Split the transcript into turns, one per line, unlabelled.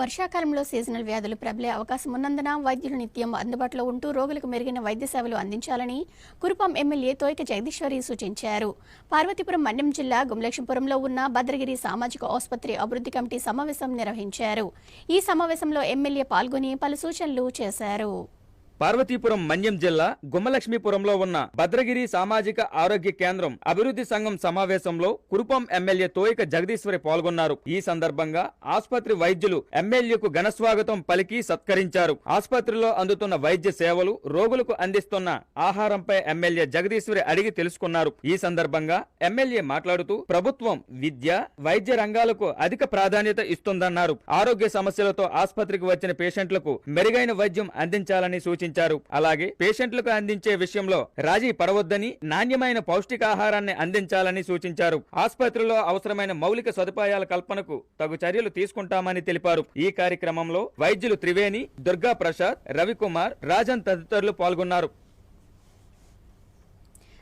వర్షాకాలంలో సీజనల్ వ్యాధులు ప్రబలే అవకాశం ఉన్నందున వైద్యులు నిత్యం అందుబాటులో ఉంటూ రోగులకు మెరుగైన వైద్య సేవలు అందించాలని కురుపాం ఎమ్మెల్యే తోయిక జగదీశ్వరి సూచించారు. పార్వతీపురం మన్యం జిల్లా గుమలక్ష్మీపురంలో ఉన్న భద్రగిరి సామాజిక ఆసుపత్రి అభివృద్ధి కమిటీ సమావేశం నిర్వహించారు. ఈ సమావేశంలో ఎమ్మెల్యే పాల్గొని పలు సూచనలు చేశారు.
పార్వతీపురం మన్యం జిల్లా గుమ్మలక్ష్మీపురంలో ఉన్న భద్రగిరి సామాజిక ఆరోగ్య కేంద్రం అభివృద్ధి సంఘం సమావేశంలో కురుపం ఎమ్మెల్యే తోయిక జగదీశ్వరి పాల్గొన్నారు. ఈ సందర్భంగా ఆసుపత్రి వైద్యులు ఎమ్మెల్యేకు ఘనస్వాగతం పలికి సత్కరించారు. ఆసుపత్రిలో అందుతున్న వైద్య సేవలు రోగులకు అందిస్తున్న ఆహారంపై ఎమ్మెల్యే జగదీశ్వరి అడిగి తెలుసుకున్నారు. ఈ సందర్భంగా ఎమ్మెల్యే మాట్లాడుతూ ప్రభుత్వం విద్య వైద్య రంగాలకు అధిక ప్రాధాన్యత ఇస్తుందన్నారు. ఆరోగ్య సమస్యలతో ఆసుపత్రికి వచ్చిన పేషెంట్లకు మెరుగైన వైద్యం అందించాలని సూచించారు. అలాగే పేషెంట్లకు అందించే విషయంలో రాజీ పడవద్దని నాణ్యమైన పౌష్టికాహారాన్ని అందించాలని సూచించారు. ఆసుపత్రిలో అవసరమైన మౌలిక సదుపాయాల కల్పనకు తగు చర్యలు తీసుకుంటామని తెలిపారు. ఈ కార్యక్రమంలో వైద్యులు త్రివేణి దుర్గా ప్రసాద్ రవికుమార్ రాజన్ తదితరులు పాల్గొన్నారు.